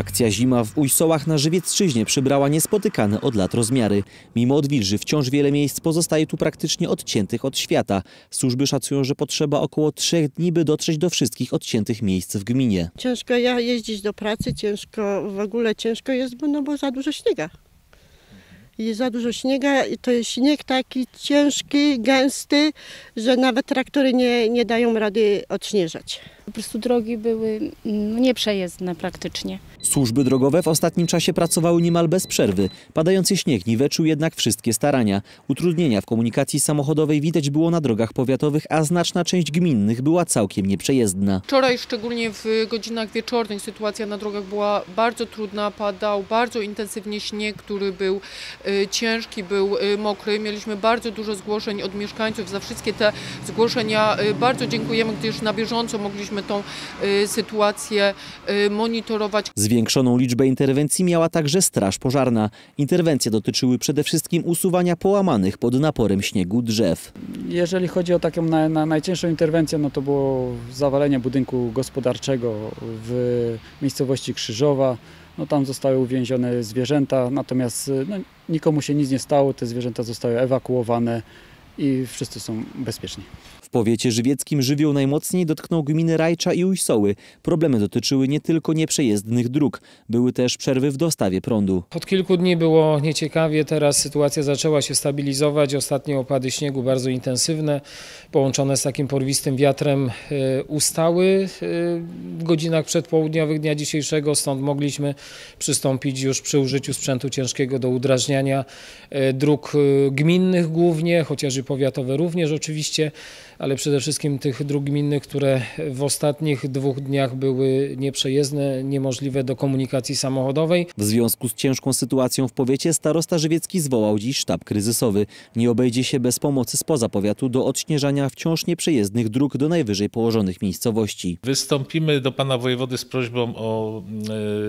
Akcja zima w Ujsołach na Żywiecczyźnie przybrała niespotykane od lat rozmiary. Mimo odwilży wciąż wiele miejsc pozostaje tu praktycznie odciętych od świata. Służby szacują, że potrzeba około trzech dni, by dotrzeć do wszystkich odciętych miejsc w gminie. Ciężko ja jeździć do pracy, ciężko w ogóle ciężko jest, no bo za dużo śniega. Jest za dużo śniega i to jest śnieg taki ciężki, gęsty, że nawet traktory nie, nie dają rady odśnieżać. Po prostu drogi były no, nieprzejezdne praktycznie. Służby drogowe w ostatnim czasie pracowały niemal bez przerwy. Padający śnieg niweczył jednak wszystkie starania. Utrudnienia w komunikacji samochodowej widać było na drogach powiatowych, a znaczna część gminnych była całkiem nieprzejezdna. Wczoraj, szczególnie w godzinach wieczornych, sytuacja na drogach była bardzo trudna. Padał bardzo intensywnie śnieg, który był y, ciężki, był y, mokry. Mieliśmy bardzo dużo zgłoszeń od mieszkańców. Za wszystkie te zgłoszenia y, bardzo dziękujemy, gdyż na bieżąco mogliśmy tą y, sytuację y, monitorować. Zwiększoną liczbę interwencji miała także Straż Pożarna. Interwencje dotyczyły przede wszystkim usuwania połamanych pod naporem śniegu drzew. Jeżeli chodzi o taką na, na najcięższą interwencję, no to było zawalenie budynku gospodarczego w miejscowości Krzyżowa. No tam zostały uwięzione zwierzęta, natomiast no, nikomu się nic nie stało, te zwierzęta zostały ewakuowane i wszyscy są bezpieczni. W powiecie żywieckim żywioł najmocniej dotknął gminy Rajcza i Ujsoły. Problemy dotyczyły nie tylko nieprzejezdnych dróg, były też przerwy w dostawie prądu. Od kilku dni było nieciekawie, teraz sytuacja zaczęła się stabilizować. Ostatnie opady śniegu bardzo intensywne, połączone z takim porwistym wiatrem e, ustały e, w godzinach przedpołudniowych dnia dzisiejszego, stąd mogliśmy przystąpić już przy użyciu sprzętu ciężkiego do udrażniania e, dróg gminnych głównie, chociaż i powiatowe również oczywiście, ale przede wszystkim tych dróg gminnych, które w ostatnich dwóch dniach były nieprzejezdne, niemożliwe do komunikacji samochodowej. W związku z ciężką sytuacją w powiecie starosta żywiecki zwołał dziś sztab kryzysowy. Nie obejdzie się bez pomocy spoza powiatu do odśnieżania wciąż nieprzejezdnych dróg do najwyżej położonych miejscowości. Wystąpimy do pana wojewody z prośbą o,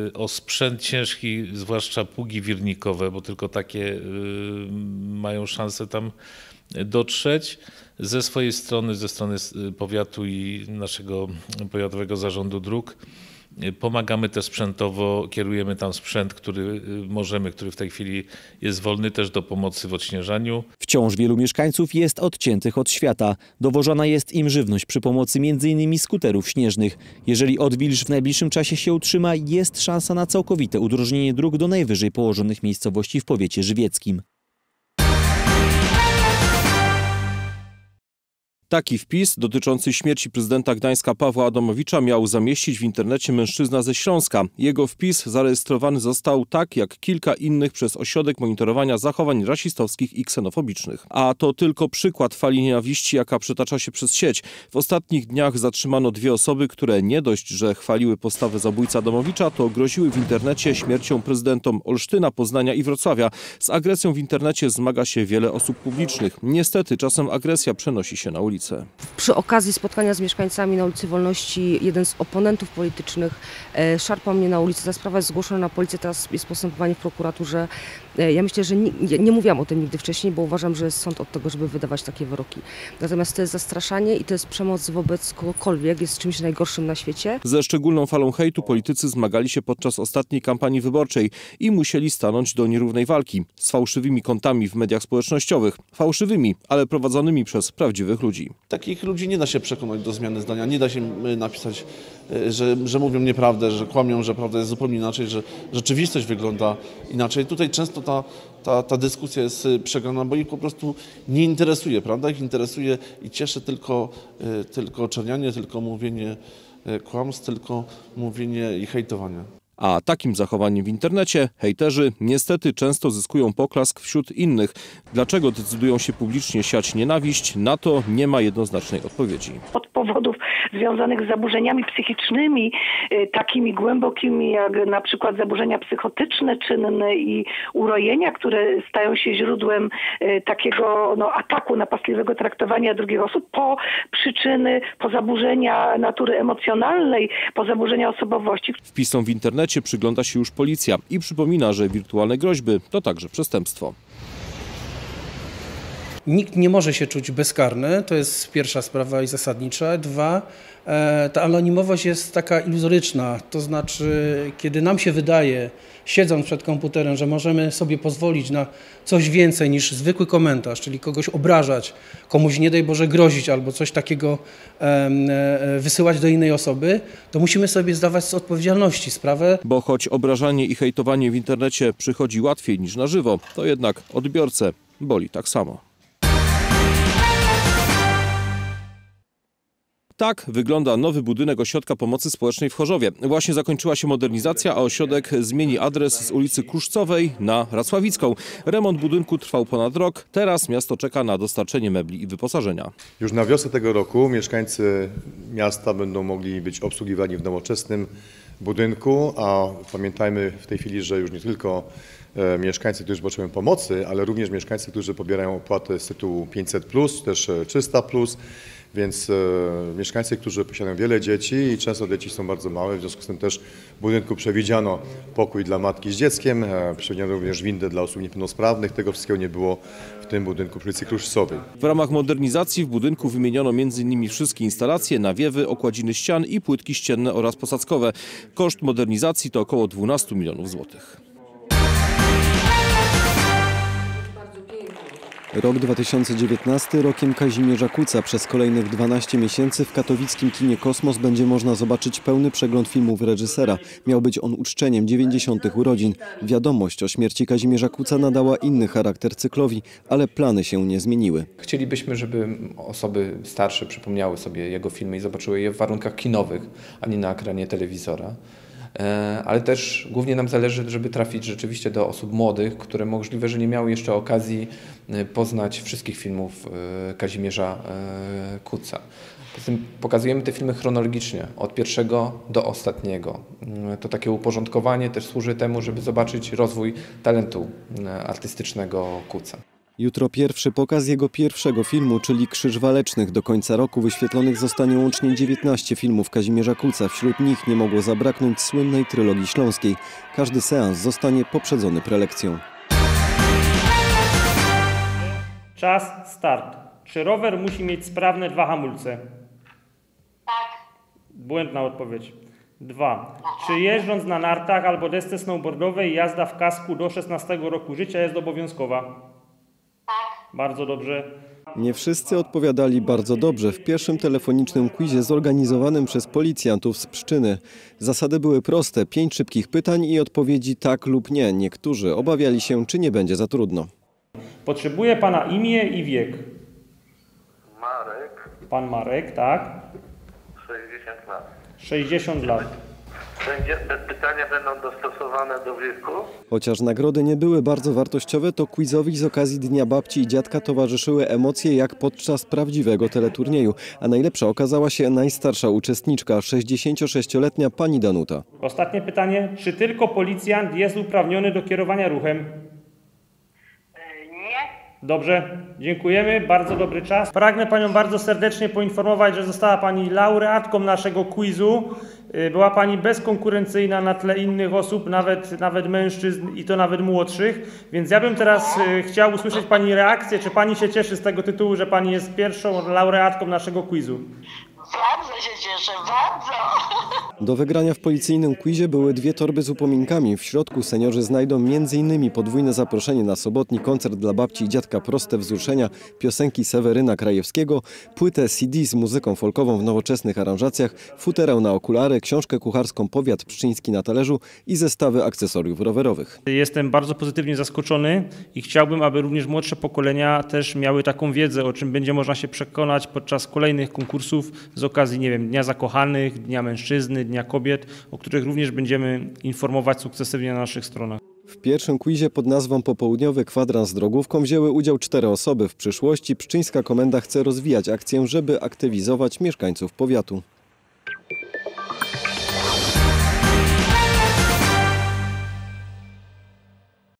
e, o sprzęt ciężki, zwłaszcza pługi wirnikowe, bo tylko takie e, mają szansę tam dotrzeć. Ze swojej strony, ze strony powiatu i naszego powiatowego zarządu dróg pomagamy też sprzętowo, kierujemy tam sprzęt, który możemy, który w tej chwili jest wolny też do pomocy w odśnieżaniu. Wciąż wielu mieszkańców jest odciętych od świata. Dowożona jest im żywność przy pomocy m.in. skuterów śnieżnych. Jeżeli odwilż w najbliższym czasie się utrzyma, jest szansa na całkowite udrożnienie dróg do najwyżej położonych miejscowości w powiecie żywieckim. Taki wpis dotyczący śmierci prezydenta Gdańska Pawła Adamowicza miał zamieścić w internecie mężczyzna ze Śląska. Jego wpis zarejestrowany został tak jak kilka innych przez Ośrodek Monitorowania Zachowań Rasistowskich i Ksenofobicznych. A to tylko przykład fali nienawiści, jaka przetacza się przez sieć. W ostatnich dniach zatrzymano dwie osoby, które nie dość, że chwaliły postawę zabójcy Adamowicza, to groziły w internecie śmiercią prezydentom Olsztyna, Poznania i Wrocławia. Z agresją w internecie zmaga się wiele osób publicznych. Niestety czasem agresja przenosi się na ulicę. Przy okazji spotkania z mieszkańcami na ulicy Wolności jeden z oponentów politycznych e, szarpał mnie na ulicy. Ta sprawa jest zgłoszona na policję, teraz jest postępowanie w prokuraturze. E, ja myślę, że nie, nie, nie mówiłam o tym nigdy wcześniej, bo uważam, że jest sąd od tego, żeby wydawać takie wyroki. Natomiast to jest zastraszanie i to jest przemoc wobec kogokolwiek, jest czymś najgorszym na świecie. Ze szczególną falą hejtu politycy zmagali się podczas ostatniej kampanii wyborczej i musieli stanąć do nierównej walki z fałszywymi kontami w mediach społecznościowych. Fałszywymi, ale prowadzonymi przez prawdziwych ludzi. Takich ludzi nie da się przekonać do zmiany zdania, nie da się y, napisać, y, że, że mówią nieprawdę, że kłamią, że prawda jest zupełnie inaczej, że rzeczywistość wygląda inaczej. Tutaj często ta, ta, ta dyskusja jest y, przegrana, bo ich po prostu nie interesuje, prawda? Ich interesuje i cieszy tylko, tylko czernianie, tylko mówienie kłamstw, tylko mówienie i hejtowanie. A takim zachowaniem w internecie hejterzy niestety często zyskują poklask wśród innych. Dlaczego decydują się publicznie siać nienawiść? Na to nie ma jednoznacznej odpowiedzi. Od powodów związanych z zaburzeniami psychicznymi, y, takimi głębokimi jak na przykład zaburzenia psychotyczne, czynne i urojenia, które stają się źródłem y, takiego no, ataku napastliwego traktowania drugich osób, po przyczyny, po zaburzenia natury emocjonalnej, po zaburzenia osobowości. Wpisom w internecie przygląda się już policja i przypomina, że wirtualne groźby to także przestępstwo. Nikt nie może się czuć bezkarny, to jest pierwsza sprawa i zasadnicza. Dwa, e, ta anonimowość jest taka iluzoryczna, to znaczy, kiedy nam się wydaje, siedząc przed komputerem, że możemy sobie pozwolić na coś więcej niż zwykły komentarz, czyli kogoś obrażać, komuś nie daj Boże grozić albo coś takiego e, wysyłać do innej osoby, to musimy sobie zdawać z odpowiedzialności sprawę. Bo choć obrażanie i hejtowanie w internecie przychodzi łatwiej niż na żywo, to jednak odbiorcę boli tak samo. Tak wygląda nowy budynek Ośrodka Pomocy Społecznej w Chorzowie. Właśnie zakończyła się modernizacja, a ośrodek zmieni adres z ulicy Kruszcowej na Racławicką. Remont budynku trwał ponad rok. Teraz miasto czeka na dostarczenie mebli i wyposażenia. Już na wiosnę tego roku mieszkańcy miasta będą mogli być obsługiwani w nowoczesnym budynku, a pamiętajmy w tej chwili, że już nie tylko e, mieszkańcy, którzy potrzebują pomocy, ale również mieszkańcy, którzy pobierają opłatę z tytułu 500+, też e, 300+, więc e, mieszkańcy, którzy posiadają wiele dzieci i często dzieci są bardzo małe, w związku z tym też w budynku przewidziano pokój dla matki z dzieckiem, e, przewidziano również windę dla osób niepełnosprawnych. Tego wszystkiego nie było w tym budynku przy ulicy Kruszcowej. W ramach modernizacji w budynku wymieniono m.in. wszystkie instalacje, nawiewy, okładziny ścian i płytki ścienne oraz posadzkowe. Koszt modernizacji to około 12 milionów złotych. Rok 2019 rokiem Kazimierza Kuca. Przez kolejnych 12 miesięcy w katowickim kinie Kosmos będzie można zobaczyć pełny przegląd filmów reżysera. Miał być on uczczeniem 90. urodzin. Wiadomość o śmierci Kazimierza Kuca nadała inny charakter cyklowi, ale plany się nie zmieniły. Chcielibyśmy, żeby osoby starsze przypomniały sobie jego filmy i zobaczyły je w warunkach kinowych, a nie na ekranie telewizora. E, Ale też głównie nam zależy, żeby trafić rzeczywiście do osób młodych, które możliwe, że nie miały jeszcze okazji e, poznać wszystkich filmów e, Kazimierza Kuca. Tym pokazujemy te filmy chronologicznie, od pierwszego do ostatniego. To takie uporządkowanie też służy temu, żeby zobaczyć rozwój talentu artystycznego Kuca. Jutro pierwszy pokaz jego pierwszego filmu, czyli Krzyż Walecznych. Do końca roku wyświetlonych zostanie łącznie 19 filmów Kazimierza Kuca. Wśród nich nie mogło zabraknąć słynnej trylogii śląskiej. Każdy seans zostanie poprzedzony prelekcją. Czas, start. Czy rower musi mieć sprawne dwa hamulce? Tak. Błędna odpowiedź. Dwa. Czy jeżdżąc na nartach albo desce snowboardowej jazda w kasku do 16 roku życia jest obowiązkowa? Bardzo dobrze. Nie wszyscy odpowiadali bardzo dobrze w pierwszym telefonicznym quizie zorganizowanym przez policjantów z Pszczyny. Zasady były proste, pięć szybkich pytań i odpowiedzi tak lub nie. Niektórzy obawiali się, czy nie będzie za trudno. Potrzebuje Pana imię i wiek. Marek, Pan Marek, tak? 60 lat. 60 lat. Będzie, te pytania będą dostosowane do wieku? Chociaż nagrody nie były bardzo wartościowe, to quizowi z okazji Dnia Babci i Dziadka towarzyszyły emocje jak podczas prawdziwego teleturnieju. A najlepsza okazała się najstarsza uczestniczka, 66-letnia pani Danuta. Ostatnie pytanie. Czy tylko policjant jest uprawniony do kierowania ruchem? Dobrze, dziękujemy, bardzo dobry czas. Pragnę Panią bardzo serdecznie poinformować, że została Pani laureatką naszego quizu. Y, Była Pani bezkonkurencyjna na tle innych osób, nawet, nawet mężczyzn i to nawet młodszych. Więc ja bym teraz y, chciał usłyszeć Pani reakcję, czy Pani się cieszy z tego tytułu, że Pani jest pierwszą laureatką naszego quizu. Bardzo się cieszę, bardzo. Do wygrania w policyjnym quizie były dwie torby z upominkami. W środku seniorzy znajdą m.in. podwójne zaproszenie na sobotni koncert dla babci i dziadka Proste Wzruszenia, piosenki Seweryna Krajewskiego, płytę CD z muzyką folkową w nowoczesnych aranżacjach, futerał na okulary, książkę kucharską Powiat Pszczyński na talerzu i zestawy akcesoriów rowerowych. Jestem bardzo pozytywnie zaskoczony i chciałbym, aby również młodsze pokolenia też miały taką wiedzę, o czym będzie można się przekonać podczas kolejnych konkursów z okazji, nie wiem, Dnia Zakochanych, Dnia Mężczyzny, Dnia Kobiet, o których również będziemy informować sukcesywnie na naszych stronach. W pierwszym quizie pod nazwą Popołudniowy Kwadrans z drogówką wzięły udział cztery osoby. W przyszłości Pszczyńska Komenda chce rozwijać akcję, żeby aktywizować mieszkańców powiatu.